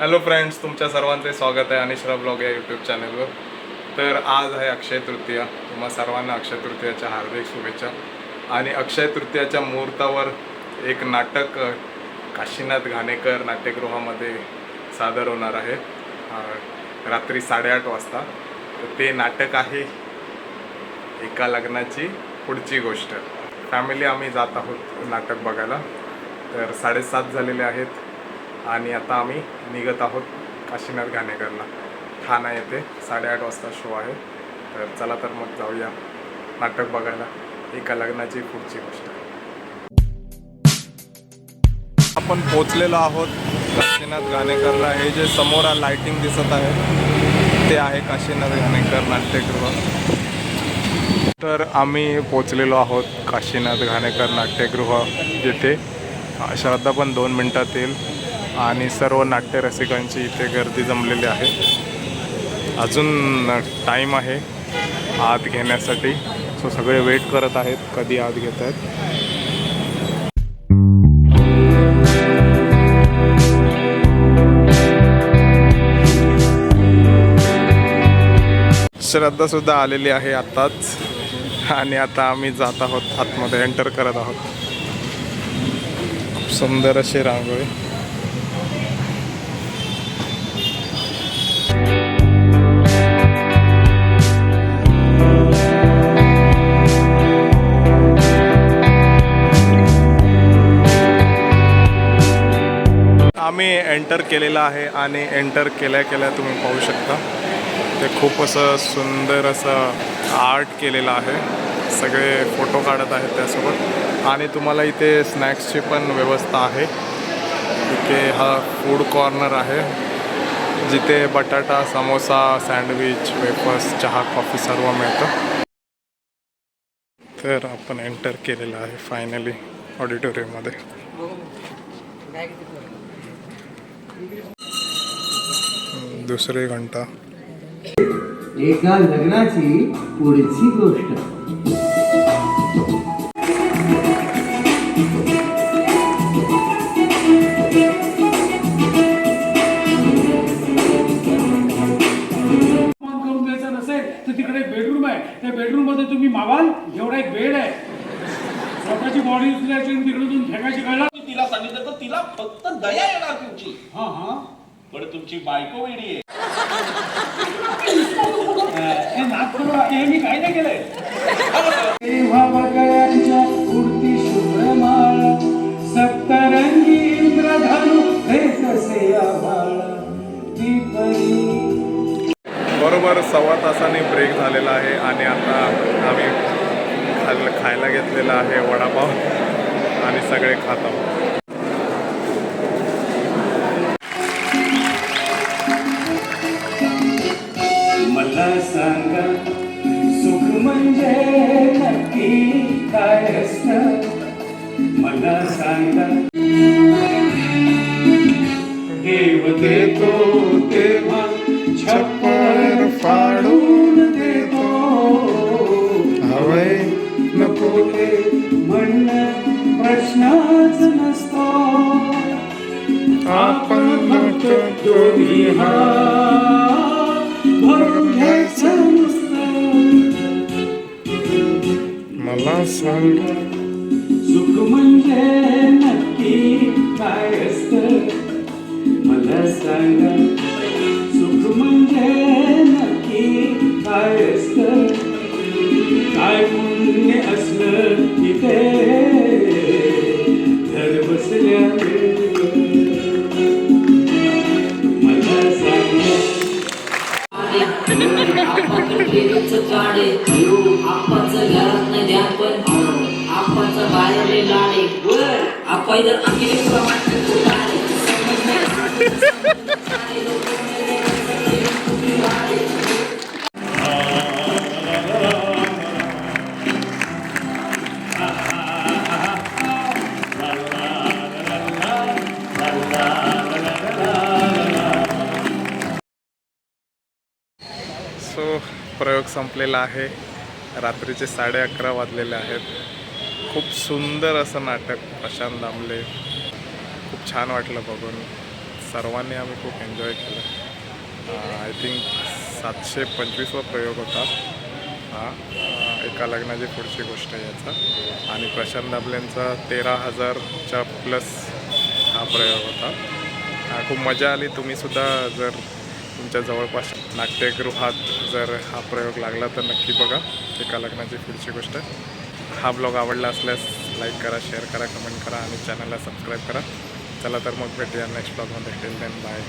Hello friends तुमच्या सर्वांचे स्वागत आहे अनिश्रा ब्लॉग या यूट्यूब चॅनलवर तर आज आहे अक्षय तृतीया. तुम्हा सर्वांना अक्षय तृतीयाच्या हार्दिक शुभेच्छा. आणि अक्षय तृतीयाच्या मुहूर्तावर एक नाटक काशीनाथ घाणेकर नाट्यगृहामध्ये सादर होणार आहे. रात्री साडेआठ वाजता. तर ते नाटक आहे एका लग्नाची पुढची गोष्ट. फॅमिली आम्ही जात आहोत नाटक बघायला. तर साडेसात झालेले आहेत. आणि आता आम्ही निघत आहोत काशीनाथ घाणेकरला. ठाणा येथे साडेआठ वाजता शो आहे. तर चला तर मग जाऊया नाटक बघायला. एका लग्नाची पुढची गोष्ट. आपण पोचलेलो आहोत काशीनाथ घाणेकरला. हे जे समोर लाइटिंग दिसत आहे ते आहे काशीनाथ घाणेकर नाट्यगृह. तर आम्ही पोचलेलो आहोत काशीनाथ घाणेकर नाट्यगृह जिथे. श्रद्धा पण दोन मिनटात येईल. आणि सर्व नाट्यरसिकांची इथे गर्दी जमलेली आहे. अजून टाईम आहे आत घेण्यासाठी. सो सगळे वेट करत आहेत कधी आत घेत आहेत. श्रद्धा सुद्धा आलेली आहे आत्ताच. आणि आता आम्ही जात आहोत आतमध्ये एंटर करत आहोत. खूप सुंदर अशी रांगोळी. आम्ही एंटर केलेलं आहे आणि एंटर केल्या केल्या तुम्ही पाहू शकता. ते खूप असं सुंदर असं आर्ट केलेलं आहे. सगळे फोटो काढत आहेत त्यासोबत. आणि तुम्हाला इथे स्नॅक्सची पण व्यवस्था आहे. इथे हा फूड कॉर्नर आहे. जिथे बटाटा समोसा सँडविच वेफर्स चहा कॉफी सर्व मिळतं. तर आपण एंटर केलेलं आहे फायनली ऑडिटोरियममध्ये दुसरी घंटा. एका लग्नाची पुढची गोष्ट. काम करून द्यायचं नसेल तर तिकडे बेडरूम आहे. त्या बेडरूममध्ये तुम्ही मावाल एवढा एक बेड आहे. स्वतःची बॉडी तुम्ही फेकायची कळला तिला सांगितलं तर तिला फक्त दया येणार तुमची. हा हा. पण तुमची बायको वेडी आहे. हे थोडं हे मी काय नाही केलंय. तेव्हा बगळ्यांच्या उडती शुभ्र माळ सप्तरंगी इंद्रधनु हे कसे आभाळ. ती परी बरोबर सव्वा तासाने ब्रेक झालेला आहे आणि आता आम्ही खाल खायला घेतलेला आहे वडापाव आणि सगळे खात. आहोत मला सांगा सुख म्हणजे नक्की काय असत? मला सांगा. देव देतो तेव्हा छप्पर फाडून देतो. हवय नको ते म्हणणं प्रश्नच नसतो. आपण फक्त दोन्ही हात मला सांग. सुख म्हणजे नक्की काय असत? मला सांगा. सुख म्हणजे नक्की काय असत? काय पुण्य असलं की ते घर बसल्या मला लाडे जर सो प्रयोग संपलेला आहे. रात्रीचे साडे अकरा वाजलेले आहेत. खूप सुंदर असं नाटक प्रशांत दामले. खूप छान वाटलं बघून. सर्वांनी आम्ही खूप एन्जॉय केलं. आय थिंक सातशे पंचवीसवा प्रयोग होता. हा एका लग्नाची पुढची गोष्ट आहे याचा. आणि प्रशांत दाबलेंचा तेरा हजारच्या प्लस हा प्रयोग होता. खूप मजा आली. तुम्हीसुद्धा जर तुमच्या जवळपास नाट्यगृहात जर हा प्रयोग लागला तर नक्की बघा. एका लग्नाची पुढची गोष्ट. हा ब्लॉग आवडला असल्यास लाईक करा शेअर करा कमेंट करा आणि चॅनलला सबस्क्राईब करा. चला तर मग भेटूया नेक्स्ट ब्लॉगमध्ये टेल देन बाय